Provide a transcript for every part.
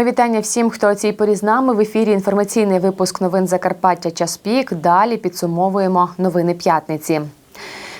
Ми вітання всім, хто о цій порі з нами. В ефірі інформаційний випуск новин Закарпаття Час пік. Далі підсумовуємо новини п'ятниці.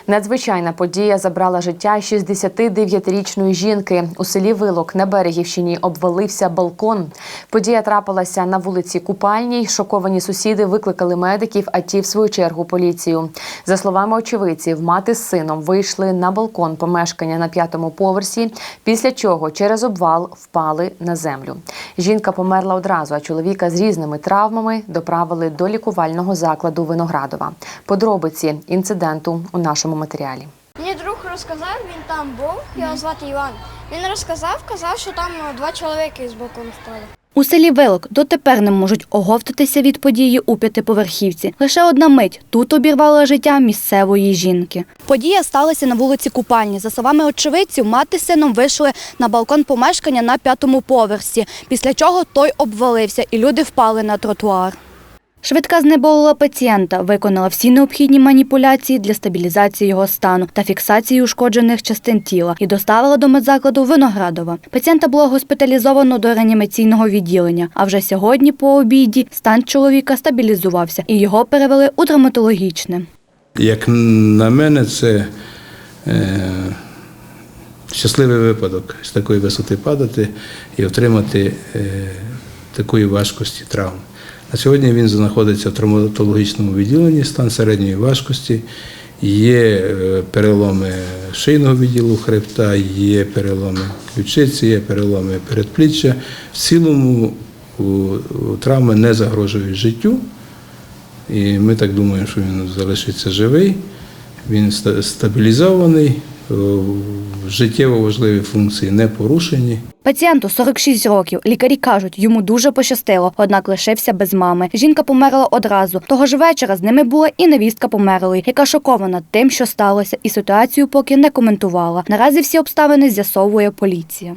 Надзвичайна подія забрала життя 69-річної жінки. У селі Вилок на Берегівщині обвалився балкон. Подія трапилася на вулиці Купальній. Шоковані сусіди викликали медиків, а ті, в свою чергу, поліцію. За словами очевидців, мати з сином вийшли на балкон помешкання на п'ятому поверсі, після чого через обвал впали на землю. Жінка померла одразу, а чоловіка з різними травмами доправили до лікувального закладу Виноградова. Подробиці інциденту у нашому матеріалі. Мені друг розказав, він там був, його звати Іван. Він розказав, казав, що там е, два чоловіки з балкону впали. У селі Велик дотепер не можуть оговтатися від події у п'ятиповерхівці. Лише одна мить тут обірвала життя місцевої жінки. Подія сталася на вулиці Купальні. За словами очевидців, мати з сином вийшли на балкон помешкання на п'ятому поверсі, після чого той обвалився і люди впали на тротуар. Швидка знеболила пацієнта, виконала всі необхідні маніпуляції для стабілізації його стану та фіксації ушкоджених частин тіла і доставила до медзакладу Виноградова. Пацієнта було госпіталізовано до реанімаційного відділення. А вже сьогодні, по обіді, стан чоловіка стабілізувався і його перевели у травматологічне. Як на мене, це е, щасливий випадок з такої висоти падати і отримати е, такої важкості травм. На сьогодні він знаходиться в травматологічному відділенні, стан середньої важкості. Є е, переломи шийного відділу хребта, є переломи ключиці, є переломи передпліччя. В цілому травми не загрожують життю. І ми так думаємо, що він залишиться живий, він стабілізований, життєво важливі функції не порушені. Пацієнту 46 років. Лікарі кажуть, йому дуже пощастило, однак лишився без мами. Жінка померла одразу. Того ж вечора з ними була і невістка померлої, яка шокована тим, що сталося, і ситуацію поки не коментувала. Наразі всі обставини з'ясовує поліція.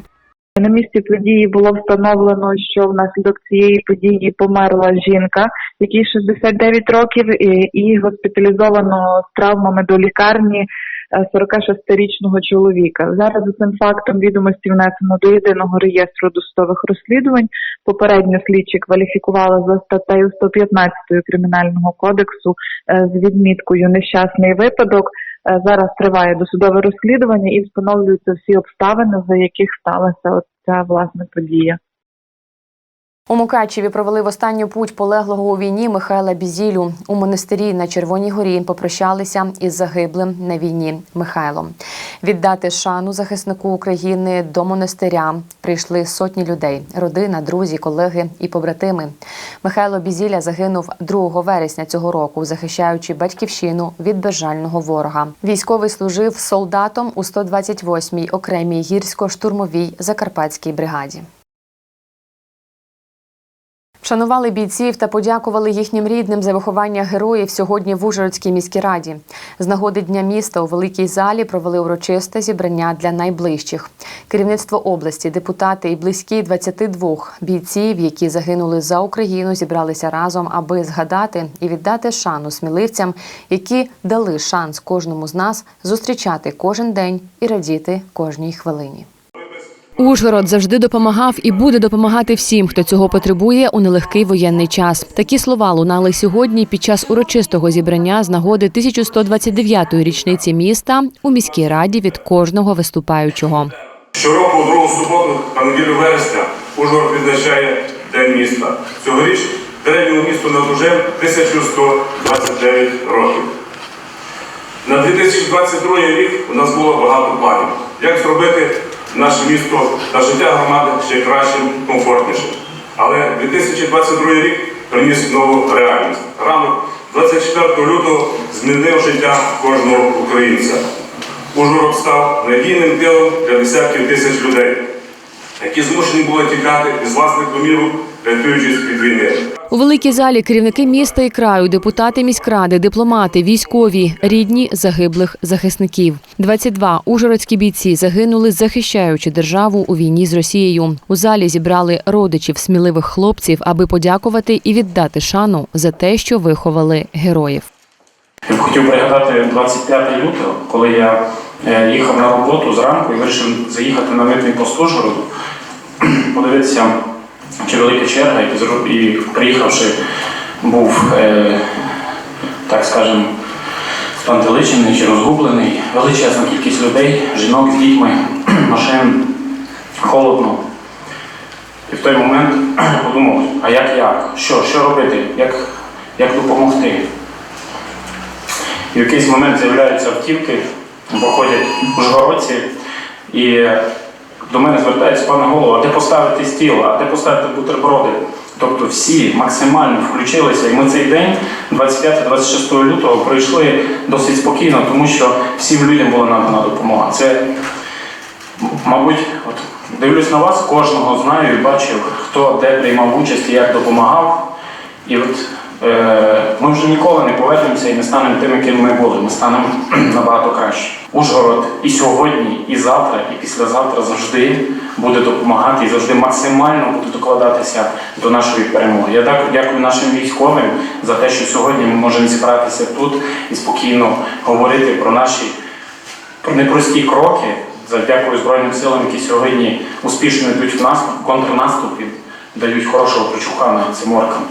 На місці події було встановлено, що внаслідок цієї події померла жінка, якій 69 років, і- госпіталізовано з травмами до лікарні е, 46-річного чоловіка. Зараз за цим фактом відомості внесено до єдиного реєстру досудових розслідувань. Попередньо слідчі кваліфікували за статтею 115 кримінального кодексу е, з відміткою нещасний випадок. Е, Зараз триває досудове розслідування і встановлюються всі обставини, за яких сталася ця власне подія. У Мукачеві провели в останню путь полеглого у війні Михайла Бізілю. У монастирі на Червоній горі попрощалися із загиблим на війні Михайлом. Віддати шану захиснику України до монастиря прийшли сотні людей: родина, друзі, колеги і побратими. Михайло Бізіля загинув 2 вересня цього року, захищаючи батьківщину від безжального ворога. Військовий служив солдатом у 128-й окремій гірсько-штурмовій закарпатській бригаді. Вшанували бійців та подякували їхнім рідним за виховання героїв сьогодні в Ужгородській міській раді. З нагоди Дня міста у великій залі провели урочисте зібрання для найближчих. Керівництво області, депутати і близькі 22 бійців, які загинули за Україну, зібралися разом, аби згадати і віддати шану сміливцям, які дали шанс кожному з нас зустрічати кожен день і радіти кожній хвилині. Ужгород завжди допомагав і буде допомагати всім, хто цього потребує у нелегкий воєнний час. Такі слова лунали сьогодні під час урочистого зібрання з нагоди 1129-ї річниці міста у міській раді від кожного виступаючого. Щороку у другу суботу та неділю вересня Ужгород відзначає День міста. Цьогоріч древньому місту наближив 1129 років. На 2022 рік у нас було багато планів. Як зробити наше місто та життя громади ще кращим, комфортнішим. Але 2022 рік приніс нову реальність. Ранок 24 лютого змінив життя кожного українця. Ужгород став надійним тилом для десятків тисяч людей, які змушені були тікати із власних домівок, рятуючись від війни. У великій залі керівники міста і краю, депутати міськради, дипломати, військові, рідні загиблих захисників. 22 ужгородські бійці загинули, захищаючи державу у війні з Росією. У залі зібрали родичів сміливих хлопців, аби подякувати і віддати шану за те, що виховали героїв. Я б хотів пригадати 25 лютого, коли я е, їхав на роботу зранку і вирішив заїхати на митний пост Ужгороду, подивитися чи велика черга, і, приїхавши, був, е, так скажемо, спантеличений чи розгублений, величезна кількість людей, жінок з дітьми, машин, холодно. І в той момент подумав, а як як? Що, що робити? Як, як допомогти? І в якийсь момент з'являються автівки, виходять ужгородці, і до мене звертається пане а де поставити стіл, а де поставити бутерброди? Тобто всі максимально включилися, і ми цей день, 25-26 лютого, пройшли досить спокійно, тому що всім людям була надана допомога. Це, мабуть, от дивлюсь на вас, кожного знаю і бачив, хто де приймав участь і як допомагав. І от е, ми вже ніколи не повернемося і не станемо тими, ким ми були. Ми станемо набагато краще. Ужгород і сьогодні, і завтра, і післязавтра завжди буде допомагати і завжди максимально буде докладатися до нашої перемоги. Я так дякую нашим військовим за те, що сьогодні ми можемо зібратися тут і спокійно говорити про наші про непрості кроки. Дякую Збройним силам, які сьогодні успішно йдуть в в контрнаступ і дають хорошого прочухана цим оркам.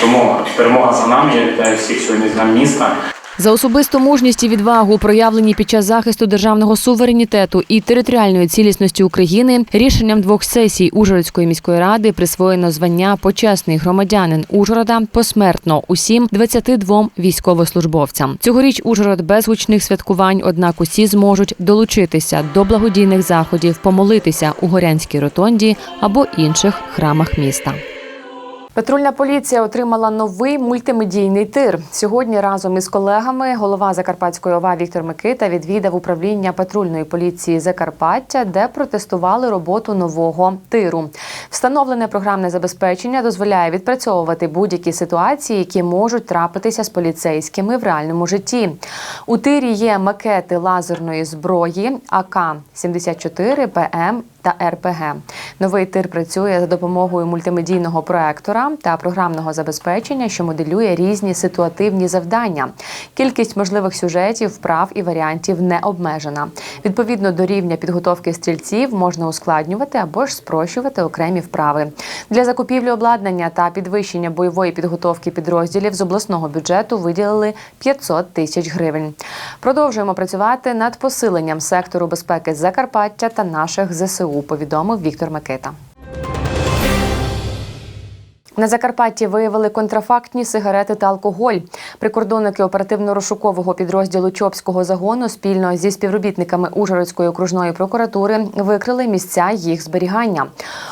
Тому перемога за нами. Я вітаю всіх сьогодні з нами міста. За особисту мужність і відвагу, проявлені під час захисту державного суверенітету і територіальної цілісності України, рішенням двох сесій Ужгородської міської ради присвоєно звання почесний громадянин Ужгорода посмертно усім 22 військовослужбовцям. Цьогоріч Ужгород без гучних святкувань, однак усі зможуть долучитися до благодійних заходів, помолитися у горянській ротонді або інших храмах міста. Патрульна поліція отримала новий мультимедійний тир. Сьогодні разом із колегами голова Закарпатської ОВА Віктор Микита відвідав управління патрульної поліції Закарпаття, де протестували роботу нового тиру. Встановлене програмне забезпечення дозволяє відпрацьовувати будь-які ситуації, які можуть трапитися з поліцейськими в реальному житті. У тирі є макети лазерної зброї АК-74, ПМ та РПГ. Новий тир працює за допомогою мультимедійного проектора та програмного забезпечення, що моделює різні ситуативні завдання. Кількість можливих сюжетів, вправ і варіантів не обмежена. Відповідно до рівня підготовки стрільців можна ускладнювати або ж спрощувати окремі вправи. Для закупівлі обладнання та підвищення бойової підготовки підрозділів з обласного бюджету виділили 500 тисяч гривень. Продовжуємо працювати над посиленням сектору безпеки Закарпаття та наших ЗСУ. Повідомив Віктор Микита. На Закарпатті виявили контрафактні сигарети та алкоголь. Прикордонники оперативно-розшукового підрозділу Чопського загону спільно зі співробітниками Ужгородської окружної прокуратури викрили місця їх зберігання.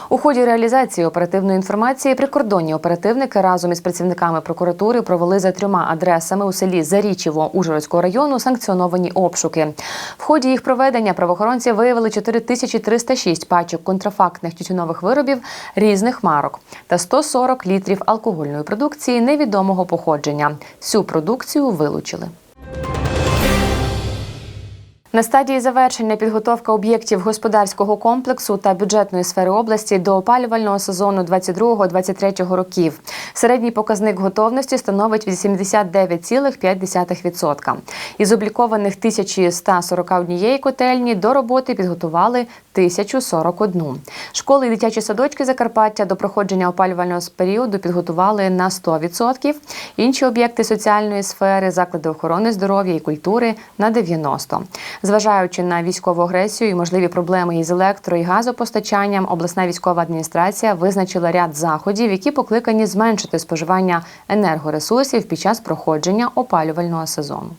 У ході реалізації оперативної інформації прикордонні оперативники разом із працівниками прокуратури провели за трьома адресами у селі Зарічево Ужгородського району санкціоновані обшуки. В ході їх проведення правоохоронці виявили 4306 пачок контрафактних тютюнових виробів різних марок та 140 літрів алкогольної продукції невідомого походження. Всю продукцію вилучили. На стадії завершення підготовка об'єктів господарського комплексу та бюджетної сфери області до опалювального сезону 22-23 років. Середній показник готовності становить 89,5%. Із облікованих 1141 котельні до роботи підготували 1041. Школи і дитячі садочки Закарпаття до проходження опалювального періоду підготували на 100%. Інші об'єкти соціальної сфери, заклади охорони здоров'я і культури на 90%. Зважаючи на військову агресію і можливі проблеми із електро і газопостачанням, обласна військова адміністрація визначила ряд заходів, які покликані зменшити споживання енергоресурсів під час проходження опалювального сезону.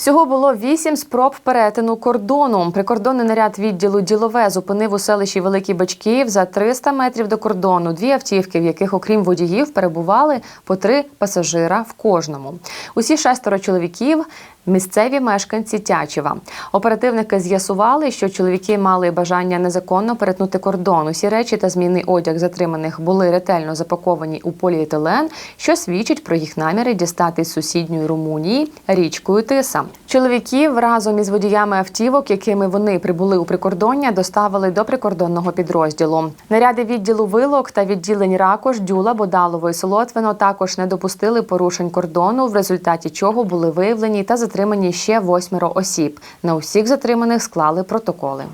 Всього було вісім спроб перетину кордону. Прикордонний наряд відділу ділове зупинив у селищі Великий Бачків за 300 метрів до кордону дві автівки, в яких, окрім водіїв, перебували по три пасажира в кожному. Усі шестеро чоловіків. Місцеві мешканці Тячева. Оперативники з'ясували, що чоловіки мали бажання незаконно перетнути кордон. Усі речі та змінний одяг затриманих були ретельно запаковані у поліетилен, що свідчить про їх наміри дістати з сусідньої Румунії річкою Тиса. Чоловіків разом із водіями автівок, якими вони прибули у прикордоння, доставили до прикордонного підрозділу. Наряди відділу вилок та відділень Ракош, Дюла, Бодалово і Солотвино також не допустили порушень кордону, в результаті чого були виявлені та затримані ще восьмеро осіб. На усіх затриманих склали протоколи.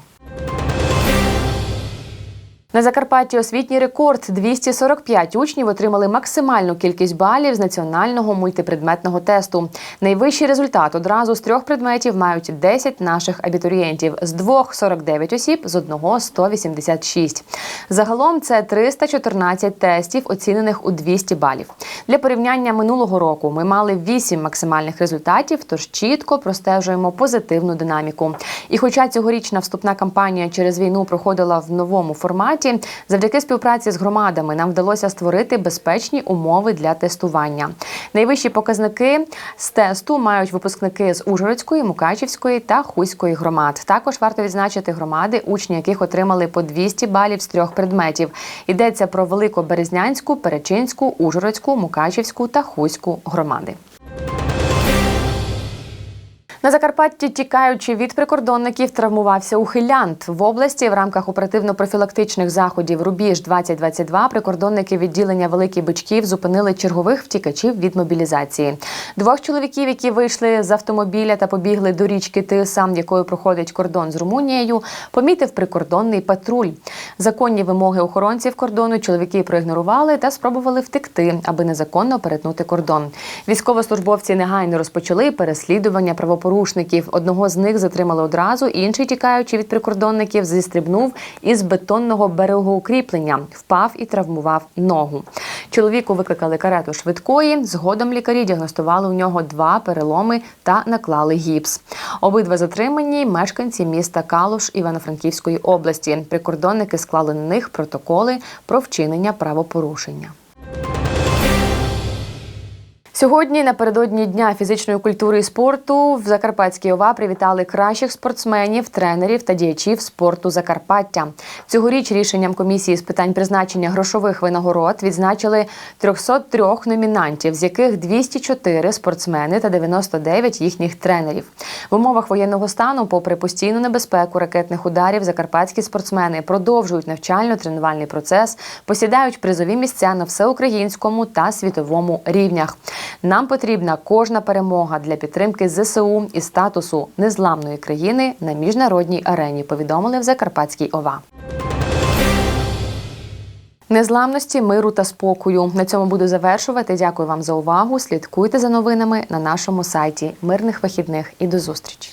На Закарпатті освітній рекорд 245 учнів отримали максимальну кількість балів з національного мультипредметного тесту. Найвищий результат одразу з трьох предметів мають 10 наших абітурієнтів, з двох 49 осіб, з одного 186. Загалом це 314 тестів, оцінених у 200 балів. Для порівняння минулого року ми мали 8 максимальних результатів, тож чітко простежуємо позитивну динаміку. І хоча цьогорічна вступна кампанія через війну проходила в новому форматі, завдяки співпраці з громадами нам вдалося створити безпечні умови для тестування. Найвищі показники з тесту мають випускники з Ужгородської, Мукачівської та Хуської громад. Також варто відзначити громади, учні яких отримали по 200 балів з трьох предметів. Йдеться про Великоберезнянську, Перечинську, Ужгородську, Мукачівську та Хуську громади. На Закарпатті, тікаючи від прикордонників, травмувався ухилянт. В області в рамках оперативно-профілактичних заходів Рубіж 2022 прикордонники відділення Великий Бичків зупинили чергових втікачів від мобілізації. Двох чоловіків, які вийшли з автомобіля та побігли до річки Тиса, якою проходить кордон з Румунією, помітив прикордонний патруль. Законні вимоги охоронців кордону чоловіки проігнорували та спробували втекти, аби незаконно перетнути кордон. Військовослужбовці негайно розпочали переслідування правопорушників. Одного з них затримали одразу, інший, тікаючи від прикордонників, зістрибнув із бетонного берегоукріплення, впав і травмував ногу. Чоловіку викликали карету швидкої. Згодом лікарі діагностували у нього два переломи та наклали гіпс. Обидва затримані мешканці міста Калуш Івано-Франківської області. Прикордонники склали на них протоколи про вчинення правопорушення. Сьогодні, напередодні Дня фізичної культури і спорту, в Закарпатській ОВА привітали кращих спортсменів, тренерів та діячів спорту Закарпаття. Цьогоріч рішенням комісії з питань призначення грошових винагород відзначили 303 номінантів, з яких 204 спортсмени та 99 їхніх тренерів. В умовах воєнного стану, попри постійну небезпеку ракетних ударів, закарпатські спортсмени продовжують навчально-тренувальний процес, посідають призові місця на всеукраїнському та світовому рівнях. Нам потрібна кожна перемога для підтримки ЗСУ і статусу незламної країни на міжнародній арені. Повідомили в Закарпатській ОВА. Незламності, миру та спокою. На цьому буду завершувати. Дякую вам за увагу. Слідкуйте за новинами на нашому сайті. Мирних вихідних і до зустрічі.